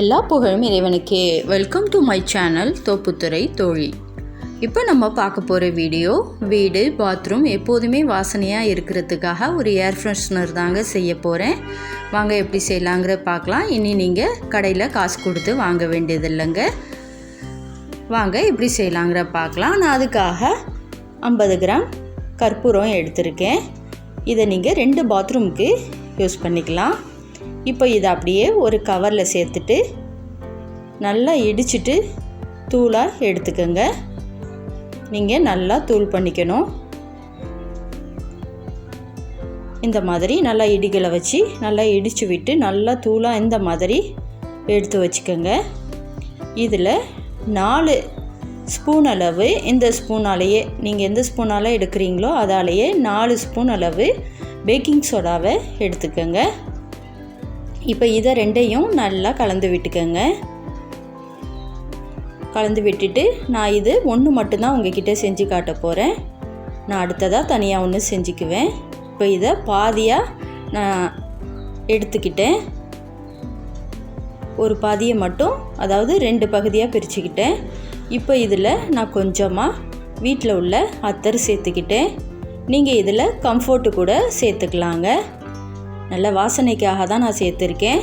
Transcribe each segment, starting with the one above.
எல்லா புகழும் இறைவனுக்கே. Welcome to my channel Thopputhurai தோழி இப்போ நம்ம பார்க்க போகிற வீடியோ வீடு பாத்ரூம் எப்போதுமே வாசனையாக இருக்கிறதுக்காக ஒரு ஏர் ஃப்ரெஷ்னர் தாங்க செய்ய போகிறேன் வாங்க எப்படி செய்யலாங்கிற பார்க்கலாம். இனி நீங்கள் கடையில் காசு கொடுத்து வாங்க வேண்டியது இல்லைங்க. வாங்க எப்படி செய்யலாங்கிற பார்க்கலாம். நான் அதுக்காக ஐம்பது கிராம் கற்பூரம் எடுத்திருக்கேன். இதை நீங்கள் ரெண்டு பாத்ரூமுக்கு யூஸ் பண்ணிக்கலாம். இப்போ இதை அப்படியே ஒரு கவரில் சேர்த்துட்டு நல்லா இடிச்சிட்டு தூளாக எடுத்துக்கோங்க. நீங்கள் நல்லா தூள் பண்ணிக்கணும். இந்த மாதிரி நல்லா இடிகளை வச்சு நல்லா இடித்து விட்டு நல்லா தூளாக இந்த மாதிரி எடுத்து வச்சுக்கோங்க. இதில் நாலு ஸ்பூன் அளவு இந்த ஸ்பூனாலேயே நீங்கள் எந்த ஸ்பூனால் எடுக்கிறீங்களோ அதாலேயே நாலு ஸ்பூன் அளவு பேக்கிங் சோடாவை எடுத்துக்கோங்க. இப்போ இதை ரெண்டையும் நல்லா கலந்து விட்டுக்கோங்க. கலந்து விட்டுட்டு நான் இது ஒன்று மட்டும்தான் உங்ககிட்ட செஞ்சு காட்ட போகிறேன் நான் அடுத்ததாக தனியாக ஒன்று செஞ்சுக்குவேன். இப்போ இதை பாதியாக நான் எடுத்துக்கிட்டேன். ஒரு பாதியை மட்டும் அதாவது ரெண்டு பகுதியாக பிரிச்சுக்கிட்டேன். இப்போ இதில் நான் கொஞ்சமாக வீட்டில் உள்ள அத்தர் சேர்த்துக்கிட்டேன். நீங்கள் இதில் கம்ஃபோர்ட்டு கூட சேர்த்துக்கலாங்க. நல்ல வாசனைக்காக தான் நான் சேர்த்துருக்கேன்.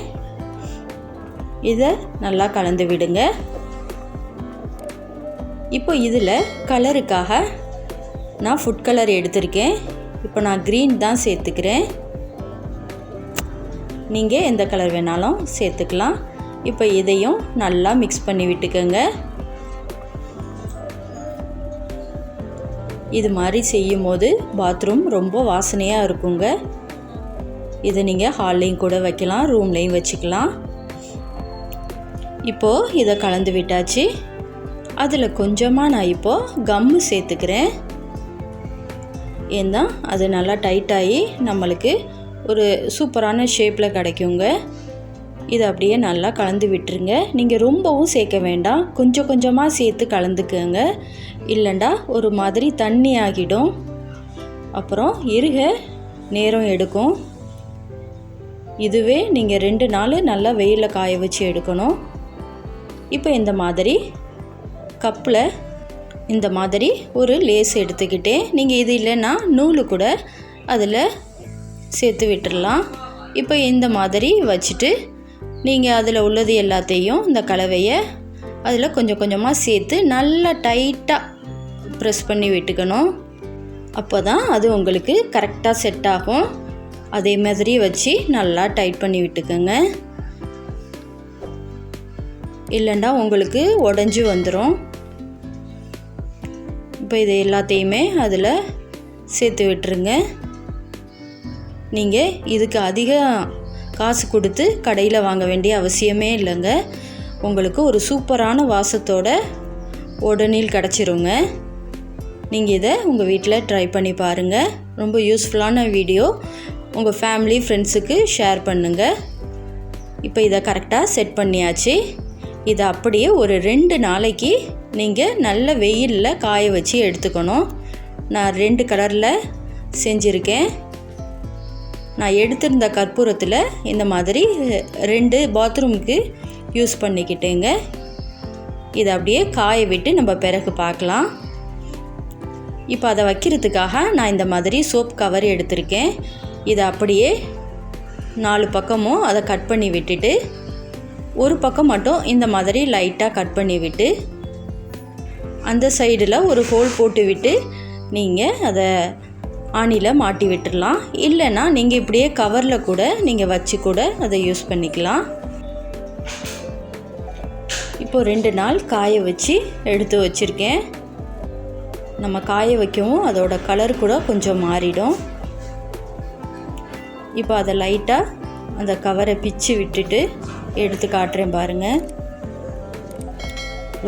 இதை நல்லா கலந்து விடுங்க. இப்போ இதில் கலருக்காக நான் ஃபுட் கலர் எடுத்திருக்கேன். இப்போ நான் க்ரீன் தான் சேர்த்துக்கிறேன். நீங்கள் எந்த கலர் வேணாலும் சேர்த்துக்கலாம். இப்போ இதையும் நல்லா மிக்ஸ் பண்ணி விட்டுக்கோங்க. இது மாதிரி செய்யும் போது பாத்ரூம் ரொம்ப வாசனையாக இருக்குங்க. இதை நீங்கள் ஹால்லையும் கூட வைக்கலாம் ரூம்லேயும் வச்சுக்கலாம். இப்போது இதை கலந்து விட்டாச்சு. அதில் கொஞ்சமாக நான் இப்போது கம்மு சேர்த்துக்கிறேன். ஏன்னா அது நல்லா டைட்டாகி நம்மளுக்கு ஒரு சூப்பரான ஷேப்பில் கிடைக்குங்க. இதை அப்படியே நல்லா கலந்து விட்டுருங்க. நீங்கள் ரொம்பவும் சேர்க்க வேண்டாம். கொஞ்சம் கொஞ்சமாக சேர்த்து கலந்துக்குங்க. இல்லைண்டா ஒரு மாதிரி தண்ணி ஆகிடும். அப்புறம் இருக நேரம் எடுக்கும். இதுவே நீங்கள் ரெண்டு நாள் நல்லா வெயிலில் காய வச்சு எடுக்கணும். இப்போ இந்த மாதிரி கப்பில் இந்த மாதிரி ஒரு லேஸ் எடுத்துக்கிட்டேன் நீங்கள் இது இல்லைன்னா நூல் கூட அதில் சேர்த்து விட்டுடலாம் இப்போ இந்த மாதிரி வச்சுட்டு நீங்கள் அதில் உள்ளது எல்லாத்தையும் இந்த கலவையை அதில் கொஞ்சம் கொஞ்சமாக சேர்த்து நல்லா டைட்டாக ப்ரெஸ் பண்ணி விட்டுக்கணும். அப்போ தான் அது உங்களுக்கு கரெக்டாக செட் ஆகும். அதே மாதிரி வச்சு நல்லா டைட் பண்ணி விட்டுக்கோங்க. இல்லைண்டா உங்களுக்கு உடஞ்சி வந்துடும் இப்போ இது எல்லாத்தையுமே அதில் சேர்த்து விட்டுருங்க. நீங்கள் இதுக்கு அதிக காசு கொடுத்து கடையில் வாங்க வேண்டிய அவசியமே இல்லைங்க. உங்களுக்கு ஒரு சூப்பரான வாசத்தோட உடனில் கிடச்சிருங்க. நீங்கள் இதை உங்கள் வீட்டில் ட்ரை பண்ணி பாருங்கள் ரொம்ப யூஸ்ஃபுல்லான வீடியோ உங்கள் ஃபேமிலி ஃப்ரெண்ட்ஸுக்கு ஷேர் பண்ணுங்கள் இப்போ இதை கரெக்டாக செட் பண்ணியாச்சு. இதை அப்படியே ஒரு ரெண்டு நாளைக்கு நீங்கள் நல்ல வெயிலில் காய வச்சு எடுத்துக்கணும். நான் ரெண்டு கலரில் செஞ்சுருக்கேன். நான் எடுத்திருந்த கற்பூரத்தில் இந்த மாதிரி ரெண்டு பாத்ரூமுக்கு யூஸ் பண்ணிக்கிட்டேங்க. இதை அப்படியே காய விட்டு நம்ம பிறகு பார்க்கலாம். இப்போ அதை வைக்கிறதுக்காக நான் இந்த மாதிரி சோப் கவர் எடுத்திருக்கேன். இதை அப்படியே நாலு பக்கமும் அதை கட் பண்ணி விட்டுட்டு ஒரு பக்கம் மட்டும் இந்த மாதிரி லைட்டாக கட் பண்ணி விட்டு அந்த சைடில் ஒரு ஹோல் போட்டு விட்டு நீங்கள் அதை ஆணியில் மாட்டி விட்டுடலாம் இல்லைன்னா நீங்கள் இப்படியே கவரில் கூட நீங்கள் வச்சு கூட அதை யூஸ் பண்ணிக்கலாம். இப்போது ரெண்டு நாள் காய வச்சு எடுத்து வச்சுருக்கேன். நம்ம காய வைக்கவும் அதோட கலர் கூட கொஞ்சம் மாறிடும். இப்போ அதை லைட்டாக அந்த கவரை பிச்சு விட்டுட்டு எடுத்து காட்டுறேன் பாருங்கள்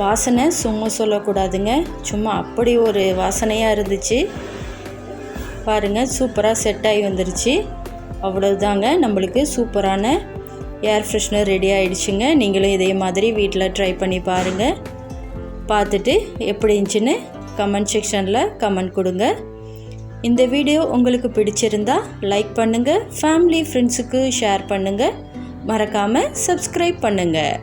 வாசனை சும்மா சொல்லக்கூடாதுங்க. சும்மா அப்படி ஒரு வாசனையாக இருந்துச்சு. பாருங்கள் சூப்பராக செட் ஆகி வந்துருச்சு. அவ்வளவுதாங்க. நம்மளுக்கு சூப்பரான ஏர் ஃப்ரெஷ்னர் ரெடி ஆகிடுச்சுங்க நீங்களும் இதே மாதிரி வீட்டில் ட்ரை பண்ணி பாருங்கள் பார்த்துட்டு எப்படி இருந்துச்சுன்னு கமெண்ட் செக்ஷனில் கமெண்ட் கொடுங்க. இந்த வீடியோ உங்களுக்கு பிடிச்சிருந்தா லைக் பண்ணுங்கள் ஃபேமிலி ஃப்ரெண்ட்ஸுக்கு ஷேர் பண்ணுங்கள் மறக்காமல் சப்ஸ்கிரைப் பண்ணுங்கள்